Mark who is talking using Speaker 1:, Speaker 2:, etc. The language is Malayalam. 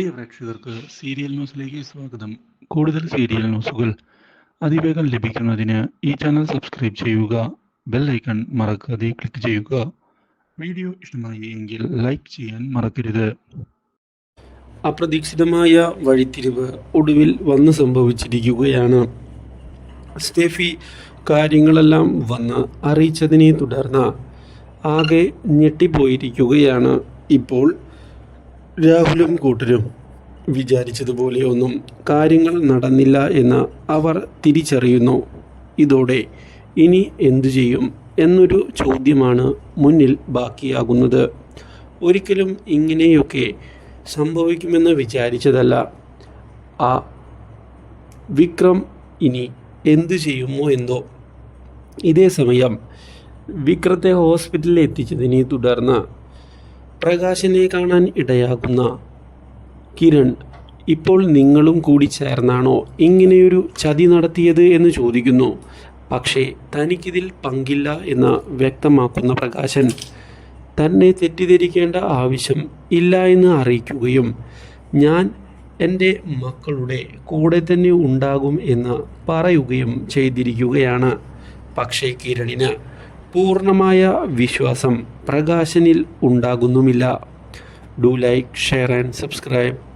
Speaker 1: പ്രിയ പ്രേക്ഷകർക്ക് സീരിയൽ ന്യൂസിലേക്ക് സ്വാഗതം. കൂടുതൽ സീരിയൽ ന്യൂസുകൾ അതിവേഗം ലഭിക്കുന്നതിന് ഈ ചാനൽ സബ്സ്ക്രൈബ് ചെയ്യുക ബെൽ ഐക്കൺ മറക്കാതെ ക്ലിക്ക് ചെയ്യുക. വീഡിയോ ഇഷ്ടമായി എങ്കിൽ ലൈക്ക് ചെയ്യാൻ മറക്കരുത്.
Speaker 2: അപ്രതീക്ഷിതമായ വഴിത്തിരിവ് ഒടുവിൽ വന്ന് സംഭവിച്ചിരിക്കുകയാണ്. സ്റ്റെഫി കാര്യങ്ങളെല്ലാം വന്ന് അറിയിച്ചതിനെ തുടർന്ന് ആകെ ഞെട്ടിപ്പോയിരിക്കുകയാണ് ഇപ്പോൾ രാഹുലും കൂട്ടരും വിചാരിച്ചതുപോലെയൊന്നും കാര്യങ്ങൾ നടന്നില്ല എന്ന് അവർ തിരിച്ചറിയുന്നു. ഇതോടെ ഇനി എന്തു ചെയ്യും എന്നൊരു ചോദ്യമാണ് മുന്നിൽ ബാക്കിയാകുന്നത്. ഒരിക്കലും ഇങ്ങനെയൊക്കെ സംഭവിക്കുമെന്ന് വിചാരിച്ചതല്ല. ആ വിക്രം ഇനി എന്തു ചെയ്യുമോ എന്തോ. ഇതേ സമയം വിക്രത്തെ ഹോസ്പിറ്റലിൽ എത്തിച്ചതിനെ തുടർന്ന് പ്രകാശനെ കാണാൻ ഇടയാകുന്ന കിരൺ ഇപ്പോൾ നിങ്ങളും കൂടി ചേർന്നാണോ ഇങ്ങനെയൊരു ചതി നടത്തിയത് എന്ന് ചോദിക്കുന്നു. പക്ഷേ തനിക്കിതിൽ പങ്കില്ല എന്ന് വ്യക്തമാക്കുന്ന പ്രകാശൻ തന്നെ തെറ്റിദ്ധരിക്കേണ്ട ആവശ്യം ഇല്ല എന്ന് അറിയിക്കുകയും ഞാൻ എന്റെ മക്കളുടെ കൂടെ തന്നെ ഉണ്ടാകും എന്ന് പറയുകയും ചെയ്തിരിക്കുകയാണ്. പക്ഷേ കിരണിന് പൂർണമായ വിശ്വാസം പ്രകാശനിൽ ഉണ്ടാകുന്നുമില്ല. Do like share and subscribe